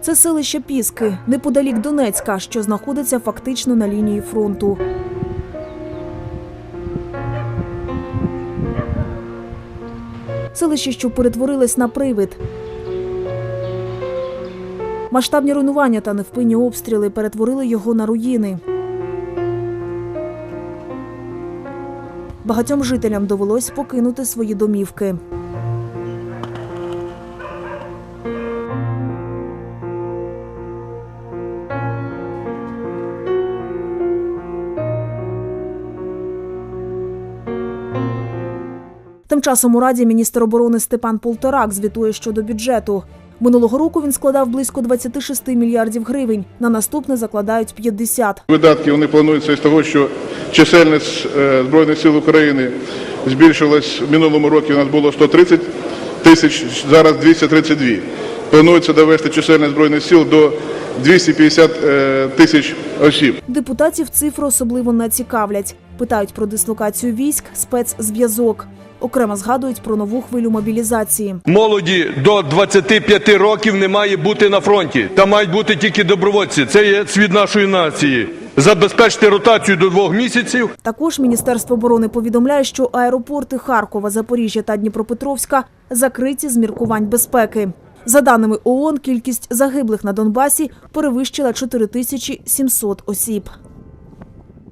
Це селище Піски, неподалік Донецька, що знаходиться фактично на лінії фронту. Селище, що перетворилось на привид. Масштабні руйнування та невпинні обстріли перетворили його на руїни. Багатьом жителям довелось покинути свої домівки. Тим часом у раді міністр оборони Степан Полторак звітує щодо бюджету. Минулого року він складав близько 26 мільярдів гривень. На наступне закладають 50. Видатки вони плануються із того, що чисельність е, Збройних сил України збільшилась в минулому році. У нас було 130 тисяч, зараз 232. Планується довести чисельність Збройних сил до 250 е, тисяч осіб. Депутатів цифри особливо не цікавлять. Питають про дислокацію військ, спецзв'язок. Окремо згадують про нову хвилю мобілізації. Молоді до 25 років не має бути на фронті. Там мають бути тільки добровольці. Це є світ нашої нації. Забезпечити ротацію до двох місяців. Також Міністерство оборони повідомляє, що аеропорти Харкова, Запоріжжя та Дніпропетровська закриті з міркувань безпеки. За даними ООН, кількість загиблих на Донбасі перевищила 4700 осіб.